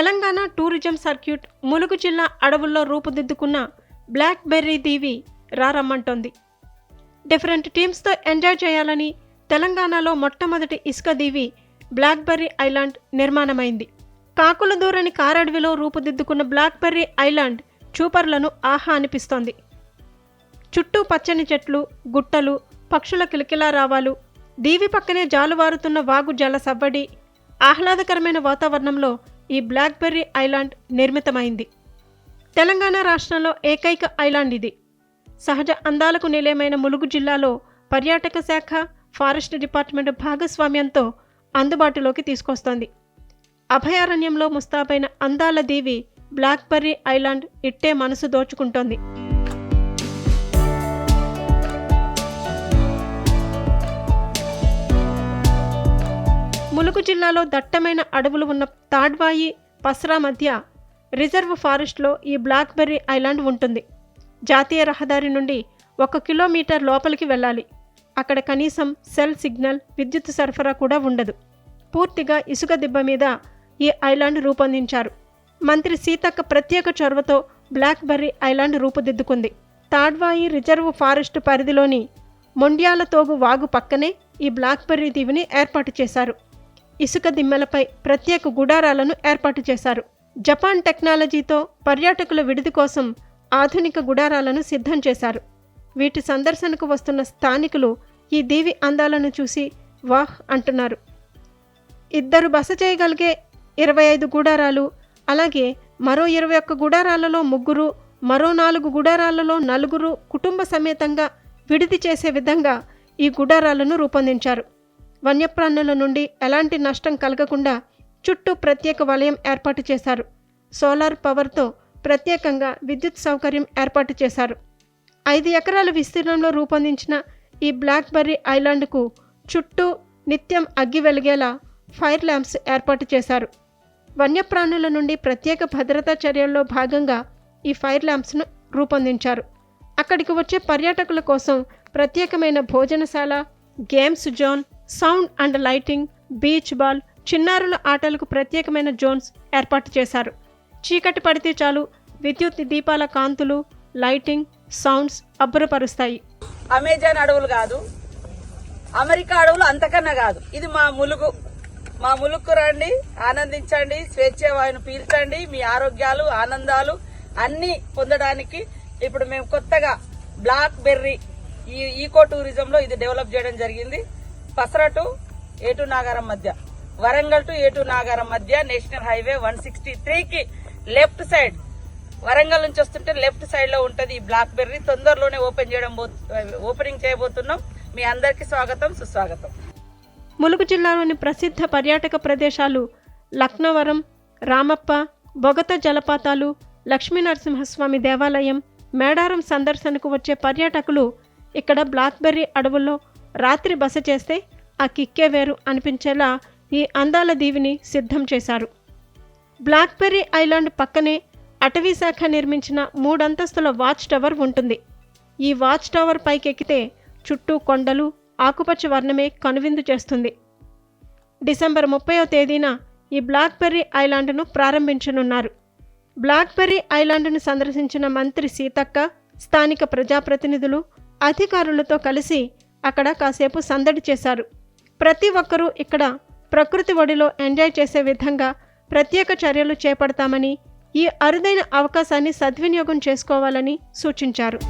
Telangana tourism circuit Mulugu జిల్లా అడవుల్లో రూపుదిద్దుకున్న బ్లాక్ బెర్రీ దీవి రారమ్మంటోంది. డిఫరెంట్ టీమ్స్తో ఎంజాయ్ చేయాలని తెలంగాణలో మొట్టమొదటి ఇసుక దీవి బ్లాక్బెర్రీ ఐలాండ్ నిర్మాణమైంది. కాకుల దూరని కారడవిలో రూపుదిద్దుకున్న బ్లాక్బెర్రీ ఐలాండ్ చూపర్లను ఆహా అనిపిస్తోంది. చుట్టూ పచ్చని చెట్లు గుట్టలు పక్షుల కిలకిలా రావాలు దీవి పక్కనే జాలువారుతున్న వాగు జల సవ్వడి ఆహ్లాదకరమైన వాతావరణంలో ఈ బ్లాక్బెర్రీ ఐలాండ్ నిర్మితమైంది. తెలంగాణ రాష్ట్రంలో ఏకైక ఐలాండ్ ఇది. సహజ అందాలకు నిలయమైన ములుగు జిల్లాలో పర్యాటక శాఖ ఫారెస్ట్ డిపార్ట్మెంట్ భాగస్వామ్యంతో అందుబాటులోకి తీసుకొస్తోంది. అభయారణ్యంలో ముస్తాబైన అందాల దీవి బ్లాక్బెర్రీ ఐలాండ్ ఇట్టే మనసు దోచుకుంటోంది. ములుగు జిల్లాలో దట్టమైన అడవులు ఉన్న తాడ్వాయి పస్రా మధ్య రిజర్వ్ ఫారెస్ట్లో ఈ బ్లాక్బెర్రీ ఐలాండ్ ఉంటుంది. జాతీయ రహదారి నుండి ఒక కిలోమీటర్ లోపలికి వెళ్ళాలి. అక్కడ కనీసం సెల్ సిగ్నల్ విద్యుత్ సరఫరా కూడా ఉండదు. పూర్తిగా ఇసుక దిబ్బ మీద ఈ ఐలాండ్ రూపొందించారు. మంత్రి సీతక్క ప్రత్యేక చొరవతో బ్లాక్బెర్రీ ఐలాండ్ రూపుదిద్దుకుంది. తాడ్వాయి రిజర్వ్ ఫారెస్ట్ పరిధిలోని మొండ్యాల తోగు వాగు పక్కనే ఈ బ్లాక్బెర్రీ దీవిని ఏర్పాటు చేశారు. ఇసుక దిమ్మెలపై ప్రత్యేక గుడారాలను ఏర్పాటు చేశారు. జపాన్ టెక్నాలజీతో పర్యాటకుల విడిది కోసం ఆధునిక గుడారాలను సిద్ధం చేశారు. వీటి సందర్శనకు వస్తున్న స్థానికులు ఈ దీవి అందాలను చూసి వాహ్ అంటున్నారు. ఇద్దరు బస చేయగలిగే ఇరవై ఐదు గుడారాలు అలాగే మరో ఇరవై ఒక్క గుడారాలలో ముగ్గురు మరో నాలుగు గుడారాలలో నలుగురు కుటుంబ సమేతంగా విడిది చేసే విధంగా ఈ గుడారాలను రూపొందించారు. వన్యప్రాణుల నుండి ఎలాంటి నష్టం కలగకుండా చుట్టూ ప్రత్యేక వలయం ఏర్పాటు చేశారు. సోలార్ పవర్తో ప్రత్యేకంగా విద్యుత్ సౌకర్యం ఏర్పాటు చేశారు. ఐదు ఎకరాల విస్తీర్ణంలో రూపొందించిన ఈ బ్లాక్బెర్రీ ఐలాండ్కు చుట్టూ నిత్యం అగ్గి వెలిగేలా ఫైర్ ల్యాంప్స్ ఏర్పాటు చేశారు. వన్యప్రాణుల నుండి ప్రత్యేక భద్రతా చర్యల్లో భాగంగా ఈ ఫైర్ ల్యాంప్స్ను రూపొందించారు. అక్కడికి వచ్చే పర్యాటకుల కోసం ప్రత్యేకమైన భోజనశాల games zone sound and lighting beach ball చిన్నారుల ఆటలకు ప్రత్యేకమైన జోన్స్ ఏర్పాటు చేశారు. చీకటి పడితే చాలు విద్యుత్ దీపాల కాంతులు లైటింగ్ సౌండ్స్ అబ్బురపరుస్తాయి. అమెజాన్ అడవులు కాదు అమెరికా అడవులు అంతకన్నా కాదు. ఇది మా ములుగు. మా ములుగు రండి ఆనందించండి స్వేచ్ఛ వాయును పీల్చండి మీ ఆరోగ్యాలు ఆనందాలు అన్ని పొందడానికి ఇప్పుడు మేము కొత్తగా బ్లాక్ బెర్రీ ఈ ఈకో టూరిజంలో ఇది డెవలప్ చేయడం జరిగింది. పసరా టు ఏటు నాగారం మధ్య. వరంగల్ టు ఏటు నాగారం మధ్య నేషనల్ హైవే వన్ సిక్స్టీ త్రీకి లెఫ్ట్ సైడ్. వరంగల్ నుంచి వస్తుంటే లెఫ్ట్ సైడ్లో ఉంటది ఈ బ్లాక్ బెర్రీ. తొందరలోనే ఓపెన్ చేయడం ఓపెనింగ్ చేయబోతున్నాం. మీ అందరికీ స్వాగతం సుస్వాగతం. ములుగు జిల్లాలోని ప్రసిద్ధ పర్యాటక ప్రదేశాలు లక్నవరం రామప్ప బొగత జలపాతాలు లక్ష్మీనరసింహస్వామి దేవాలయం మేడారం సందర్శనకు వచ్చే పర్యాటకులు ఇక్కడ బ్లాక్బెర్రీ అడవుల్లో రాత్రి బస చేస్తే ఆ కిక్కే వేరు అనిపించేలా ఈ అందాల దీవిని సిద్ధం చేశారు. బ్లాక్బెర్రీ ఐలాండ్ పక్కనే అటవీ శాఖ నిర్మించిన మూడంతస్తుల వాచ్ టవర్ ఉంటుంది. ఈ వాచ్ టవర్ పైకెక్కితే చుట్టూ కొండలు ఆకుపచ్చ వర్ణమే కనువిందు చేస్తుంది. డిసెంబర్ ముప్పైవ తేదీన ఈ బ్లాక్బెర్రీ ఐలాండ్ను ప్రారంభించనున్నారు. బ్లాక్బెర్రీ ఐలాండ్ను సందర్శించిన మంత్రి సీతక్క స్థానిక ప్రజాప్రతినిధులు అధికారులతో కలిసి అక్కడ కాసేపు సందడి చేశారు. ప్రతి ఒక్కరూ ఇక్కడ ప్రకృతి ఒడిలో ఎంజాయ్ చేసే విధంగా ప్రత్యేక చర్యలు చేపడతామని ఈ అరుదైన అవకాశాన్ని సద్వినియోగం చేసుకోవాలని సూచించారు.